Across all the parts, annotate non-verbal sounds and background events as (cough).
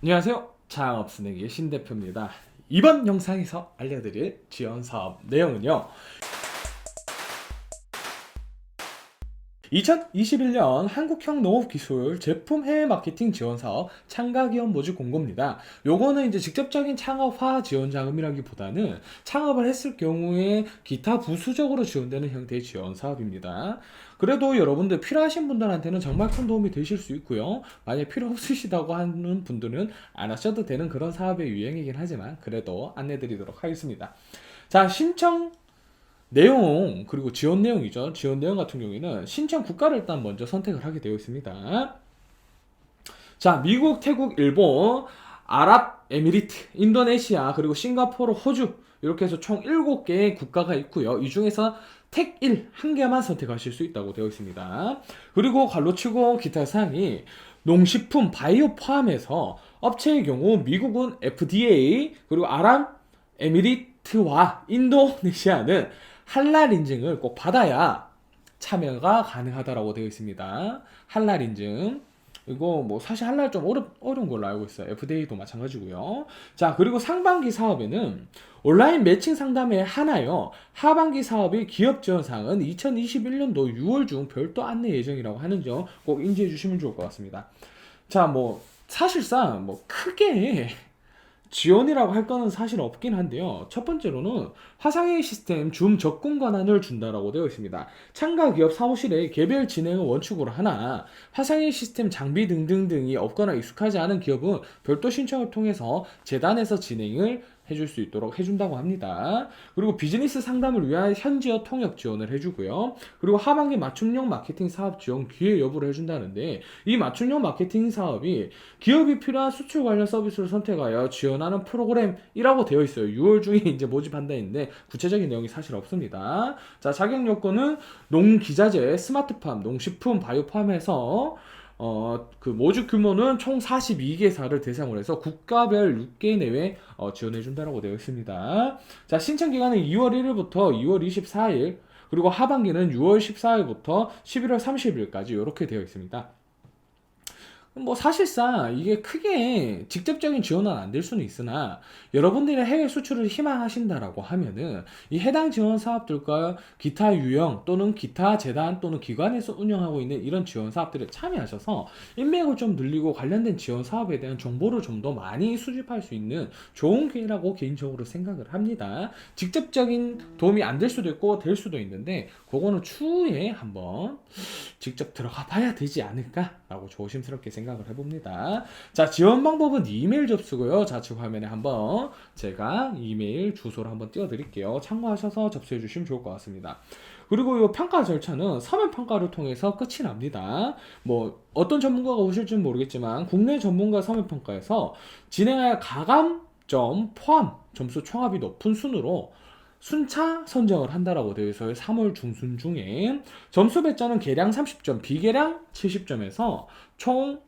안녕하세요. 창업 스낵의 신 대표입니다. 이번 영상에서 알려드릴 지원 사업 내용은요. 2021년 한국형 농업기술 제품 해외 마케팅 지원 사업 창가기업 모집 공고입니다. 요거는 이제 직접적인 창업화 지원 자금이라기보다는 창업을 했을 경우에 기타 부수적으로 지원되는 형태의 지원 사업입니다. 그래도 여러분들 필요하신 분들한테는 정말 큰 도움이 되실 수 있고요. 만약 필요 없으시다고 하는 분들은 안 하셔도 되는 그런 사업의 유형이긴 하지만 그래도 안내 드리도록 하겠습니다. 자, 신청 내용 그리고 지원 내용이죠. 지원 내용 같은 경우에는 신청 국가를 일단 먼저 선택을 하게 되어 있습니다. 자, 미국, 태국, 일본, 아랍 에미리트, 인도네시아, 그리고 싱가포르, 호주 이렇게 해서 총 7개의 국가가 있고요. 이 중에서 택 1, 한 개만 선택하실 수 있다고 되어 있습니다. 그리고 관로치고 기타 사항이 농식품, 바이오 포함해서 업체의 경우 미국은 FDA, 그리고 아랍 에미리트와 인도네시아는 할랄 인증을 꼭 받아야 참여가 가능하다라고 되어 있습니다. 할랄 인증. 이거 뭐 사실 할랄 좀 어렵, 어려운 걸로 알고 있어요. FDA도 마찬가지고요. 자, 그리고 상반기 사업에는 온라인 매칭 상담에 하나요. 하반기 사업의 기업 지원 사항은 2021년도 6월 중 별도 안내 예정이라고 하는 점 꼭 인지해 주시면 좋을 것 같습니다. 자, 뭐 사실상 뭐 크게 지원이라고 할 거는 사실 없긴 한데요. 첫 번째로는 화상회의 시스템 줌 접근 권한을 준다라고 되어 있습니다. 참가 기업 사무실의 개별 진행을 원칙으로 하나 화상회의 시스템 장비 등등등이 없거나 익숙하지 않은 기업은 별도 신청을 통해서 재단에서 진행을 해줄 수 있도록 해준다고 합니다. 그리고 비즈니스 상담을 위한 현지어 통역 지원을 해주고요. 그리고 하반기 맞춤형 마케팅 사업 지원 기회 여부를 해준다는데 이 맞춤형 마케팅 사업이 기업이 필요한 수출 관련 서비스를 선택하여 지원하는 프로그램이라고 되어 있어요. 6월 중에 이제 모집한다 했는데 구체적인 내용이 사실 없습니다. 자 자격 요건은 농기자재, 스마트팜, 농식품, 바이오 포함해서 어, 그 모집 규모는 총 42개사를 대상으로 해서 국가별 6개 내외 어, 지원해 준다라고 되어 있습니다. 자, 신청 기간은 2월 1일부터 2월 24일 그리고 하반기는 6월 14일부터 11월 30일까지 이렇게 되어 있습니다. 뭐 사실상 이게 크게 직접적인 지원은 안 될 수는 있으나 여러분들이 해외 수출을 희망하신다라고 하면은 이 해당 지원 사업들과 기타 유형 또는 기타 재단 또는 기관에서 운영하고 있는 이런 지원 사업들에 참여하셔서 인맥을 좀 늘리고 관련된 지원 사업에 대한 정보를 좀 더 많이 수집할 수 있는 좋은 기회라고 개인적으로 생각을 합니다. 직접적인 도움이 안 될 수도 있고 될 수도 있는데 그거는 추후에 한번 직접 들어가 봐야 되지 않을까라고 조심스럽게 생각을 해봅니다. 자, 지원 방법은 이메일 접수고요. 좌측 화면에 한번 제가 이메일 주소를 한번 띄워드릴게요. 참고하셔서 접수해 주시면 좋을 것 같습니다. 그리고 이 평가 절차는 서면 평가를 통해서 끝이 납니다. 뭐 어떤 전문가가 오실지는 모르겠지만 국내 전문가 서면 평가에서 진행할 가감점 포함 점수 총합이 높은 순으로 순차 선정을 한다라고 되어 있어요. 3월 중순 중에 점수 배짜는 계량 30점, 비계량 70점에서 총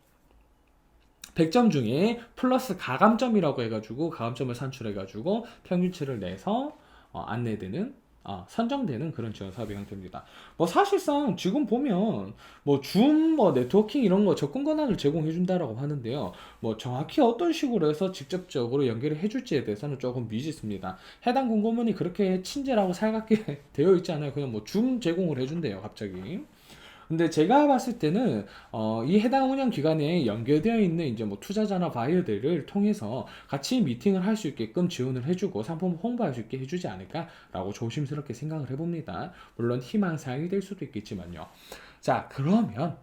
100점 중에 플러스 가감점이라고 해가지고 가감점을 산출해가지고 평균치를 내서 어, 안내되는 아, 선정되는 그런 지원 사업의 형태입니다. 뭐 사실상 지금 보면 뭐 줌, 뭐 네트워킹 이런 거 접근 권한을 제공해 준다라고 하는데요. 뭐 정확히 어떤 식으로 해서 직접적으로 연결을 해 줄지에 대해서는 조금 미지수입니다. 해당 공고문이 그렇게 친절하고 살갑게 (laughs) 되어 있지 않아요. 그냥 뭐 줌 제공을 해 준대요, 갑자기. 근데 제가 봤을 때는 어, 이 해당 운영 기관에 연결되어 있는 이제 뭐 투자자나 바이어들을 통해서 같이 미팅을 할 수 있게끔 지원을 해주고 상품 홍보할 수 있게 해주지 않을까라고 조심스럽게 생각을 해봅니다. 물론 희망사항이 될 수도 있겠지만요. 자, 그러면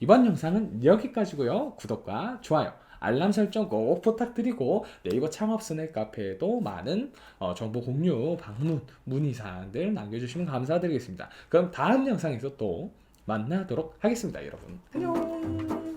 이번 영상은 여기까지고요. 구독과 좋아요. 알람 설정 꼭 부탁드리고 네이버 창업 스낵 카페에도 많은 어, 정보 공유, 방문, 문의 사항들 남겨주시면 감사드리겠습니다. 그럼 다음 영상에서 또 만나도록 하겠습니다, 여러분. 안녕.